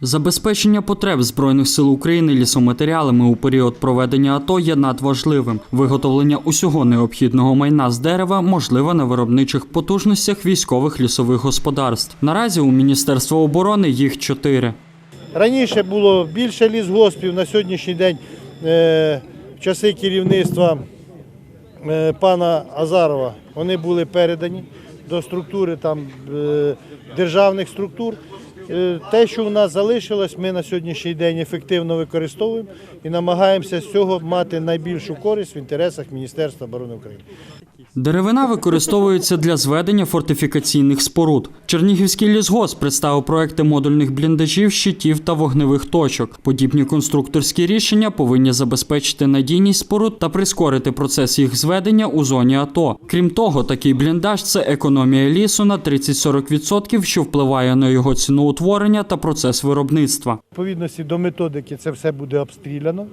Забезпечення потреб Збройних сил України лісоматеріалами у період проведення АТО є надважливим. Виготовлення усього необхідного майна з дерева можливе на виробничих потужностях військових лісових господарств. Наразі у Міністерства оборони їх чотири. Раніше було більше лісгоспів, на сьогоднішній день е, в часи керівництва е, пана Азарова вони були передані до структури там, е, державних структур. Е, Те, що в нас залишилось, ми на сьогоднішній день ефективно використовуємо і намагаємося з цього мати найбільшу користь в інтересах Міністерства оборони України. Деревина використовується для зведення фортифікаційних споруд. Чернігівський лісгосп представив проекти модульних бліндажів, щитів та вогневих точок. Подібні конструкторські рішення повинні забезпечити надійність споруд та прискорити процес їх зведення у зоні АТО. Крім того, такий бліндаж це економія лісу на 30-40%, що впливає на його ціноутворення та процес виробництва. Відповідності до методики це все буде обстріляно.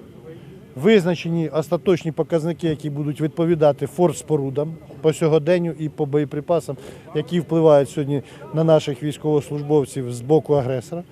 Визначені остаточні показники, які будуть відповідати форспорудам по сьогоденню і по боєприпасам, які впливають сьогодні на наших військовослужбовців з боку агресора.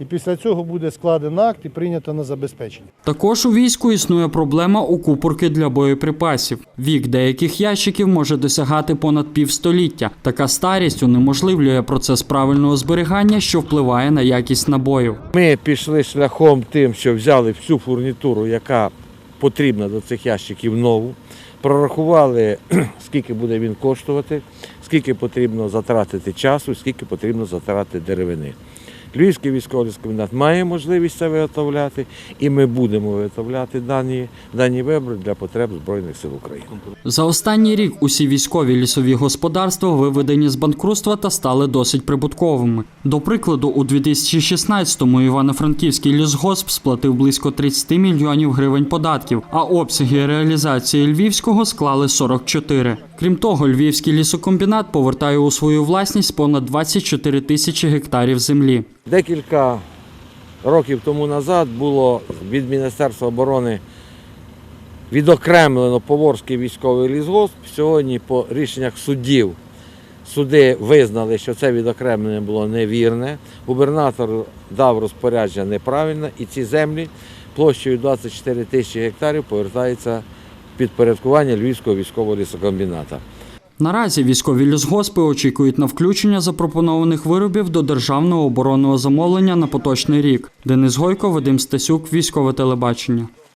І після цього буде складено акт і прийнято на забезпечення. Також у війську існує проблема укупорки для боєприпасів. Вік деяких ящиків може досягати понад півстоліття. Така старість унеможливлює процес правильного зберігання, що впливає на якість набоїв. Ми пішли шляхом тим, що взяли всю фурнітуру, яка потрібна до цих ящиків нову, прорахували, скільки буде він коштувати, скільки потрібно затратити часу, скільки потрібно затратити деревини. Львівський військовий комбінат має можливість це виготовляти, і ми будемо виготовляти дані, дані вибори для потреб Збройних сил України. За останній рік усі військові лісові господарства виведені з банкрутства та стали досить прибутковими. До прикладу, у 2016-му Івано-Франківський лісгосп сплатив близько 30 мільйонів гривень податків, а обсяги реалізації львівського склали 44. Крім того, львівський лісокомбінат повертає у свою власність понад 24 тисячі гектарів землі. Декілька років тому назад було від Міністерства оборони відокремлено Поворський військовий лісгосп. Сьогодні по рішеннях суддів суди визнали, що це відокремлення було невірне. Губернатор дав розпорядження неправильне, і ці землі площею 24 тисячі гектарів повертаються підпорядкування Львівського військового лісокомбіната. Наразі військові лісгоспи очікують на включення запропонованих виробів до державного оборонного замовлення на поточний рік. Денис Гойко, Вадим Стасюк, військове телебачення.